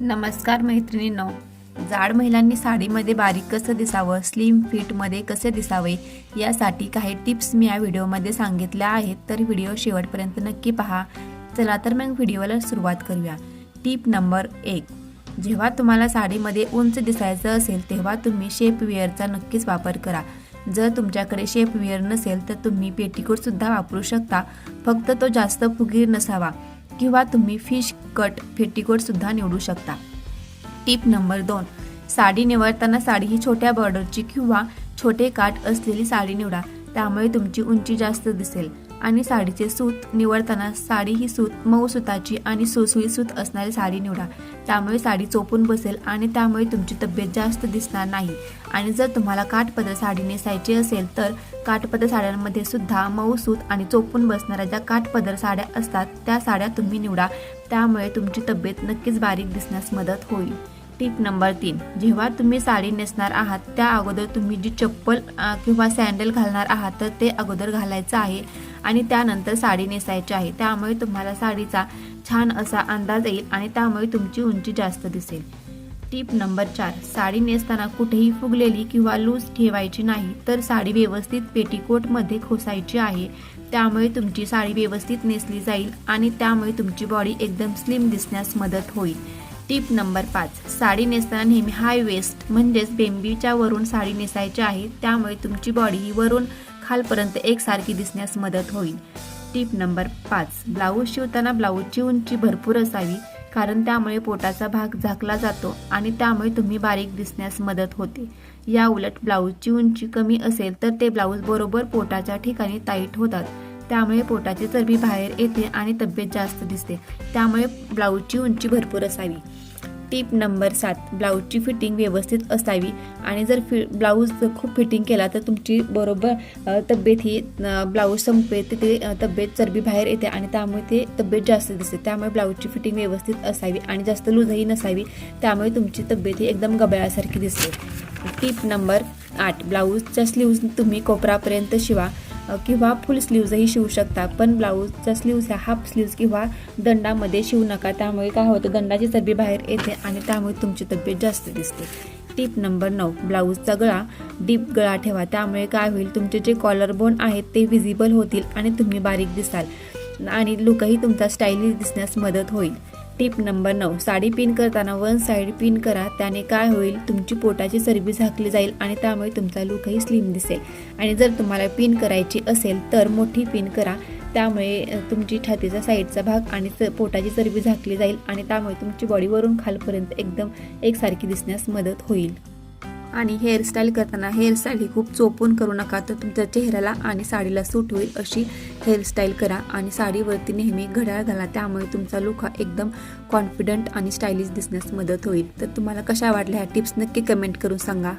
नमस्कार मैत्रिणींनो. जाड महिलांनी साडीमध्ये बारीक कसं दिसावं स्लिम फिटमध्ये कसे दिसावे यासाठी काही टिप्स मी या व्हिडिओमध्ये सांगितल्या आहेत. तर व्हिडिओ शेवटपर्यंत नक्की पहा. चला तर मग व्हिडिओला सुरुवात करूया. टिप नंबर एक. जेव्हा तुम्हाला साडीमध्ये उंच दिसायचं असेल तेव्हा तुम्ही शेप वेअरचा नक्कीच वापर करा. जर तुमच्याकडे शेप वेअर नसेल तर तुम्ही पेटीकोटसुद्धा वापरू शकता. फक्त तो जास्त फुगीर नसावा. किंवा तुम्ही फिश कट पेटीकोटसुद्धा निवडू शकता. टिप नंबर दोन साडी निवडताना साडी ही छोट्या बॉर्डरची किंवा छोटे काठ असलेली साडी निवडा. त्यामुळे तुमची उंची जास्त दिसेल. आणि साडीचे सूत निवडताना साडी ही सूत मऊ सुताची आणि सुसुई सूत असणारी साडी निवडा. त्यामुळे साडी चोपून बसेल आणि त्यामुळे तुमची तब्येत जास्त दिसणार नाही. आणि जर तुम्हाला काठपदर साडी नेसायची असेल तर काठपदर साड्यांमध्ये सुद्धा मऊ सूत आणि चोपून बसणाऱ्या ज्या काठपदर साड्या असतात त्या साड्या तुम्ही निवडा. त्यामुळे तुमची तब्येत नक्कीच बारीक दिसण्यास मदत होईल. टिप नंबर तीन. जेव्हा तुम्ही साडी नेसणार आहात त्या अगोदर तुम्ही जी चप्पल किंवा सँडल घालणार आहात तर ते अगोदर घालायचं आहे. आणि त्यानंतर साडी नेसायची आहे. त्यामुळे तुम्हाला साडीचा छान असा अंदाज येईल आणि त्यामुळे तुमची उंची जास्त दिसेल. टीप नंबर चार. साडी नेसताना कुठेही फुगलेली किंवा लूज ठेवायची नाही तर साडी व्यवस्थित पेटीकोटमध्ये खोसायची आहे. त्यामुळे तुमची साडी व्यवस्थित नेसली जाईल आणि त्यामुळे तुमची बॉडी एकदम स्लिम दिसण्यास मदत होईल. टिप नंबर पाच. साडी नेसताना नेहमी हाय वेस्ट म्हणजेच बेंबीच्या वरून साडी नेसायची आहे. त्यामुळे तुमची बॉडी ही वरून खालपर्यंत एकसारखी दिसण्यास मदत होईल. टिप नंबर पाच. ब्लाऊज शिवताना ब्लाऊजची उंची भरपूर असावी कारण त्यामुळे पोटाचा भाग झाकला जातो आणि त्यामुळे तुम्ही बारीक दिसण्यास मदत होते. या उलट ब्लाऊजची उंची कमी असेल तर ते ब्लाऊज बरोबर पोटाच्या ठिकाणी टाईट होतात. त्यामुळे पोटाची चरबी बाहेर येते आणि तब्येत जास्त दिसते. त्यामुळे ब्लाऊजची उंची भरपूर असावी. टिप नंबर सात ब्लाऊजची फिटिंग व्यवस्थित असावी. आणि जर फि ब्लाऊज जर खूप फिटिंग केला तर तुमची बरोबर तब्येत ही ब्लाऊज संपेल तिथे ते तब्येत चरबी बाहेर येते आणि त्यामुळे ते तब्येत जास्त दिसते. त्यामुळे ब्लाऊजची फिटिंग व्यवस्थित असावी आणि जास्त लूजही नसावी. त्यामुळे तुमची तब्येत ही एकदम गबळ्यासारखी दिसते. टिप नंबर आठ ब्लाऊजच्या स्लीव्ज तुम्ही कोपरापर्यंत शिवा. किंवा फुल स्लीव्जही शिवू शकता. पण ब्लाऊजचा स्लीव्ज ह्या हाफ स्लीव्ज किंवा दंडामध्ये शिवू नका. त्यामुळे काय होतं दंडाची चरबी बाहेर येते आणि त्यामुळे तुमची तब्येत जास्त दिसते. टिप नंबर नऊ ब्लाऊजचा गळा डीप गळा ठेवा. त्यामुळे काय होईल तुमचे जे कॉलर बोन आहेत ते विजिबल होतील आणि तुम्ही बारीक दिसाल. आणि लुकही तुमचा स्टाईलिश दिसण्यास मदत होईल. टिप नंबर नऊ. साडी पिन करताना वन साईड पिन करा त्याने काय होईल तुमची पोटाची चरबी झाकली जाईल आणि त्यामुळे तुमचा लुकही स्लिम दिसेल. आणि जर तुम्हाला पिन करायची असेल तर मोठी पिन करा त्यामुळे तुमची छातीचा साईडचा भाग आणि च- पोटाची चरबी झाकली जाईल आणि त्यामुळे तुमची बॉडी वरून खालपर्यंत एकदम एकसारखी दिसण्यास मदत होईल. आणि हेअरस्टाईल करताना हेअरस्टाईल ही खूप चोपून करू नका तर तुमच्या चेहऱ्याला आणि साडीला सूट होईल अशी हेअरस्टाईल करा. आणि साडीवरती नेहमी घड्याळ घाला त्यामुळे तुमचा लुक हा एकदम कॉन्फिडंट आणि स्टायलिश दिसण्यास मदत होईल. तर तुम्हाला कशा वाटल्या ह्या टिप्स नक्की कमेंट करून सांगा.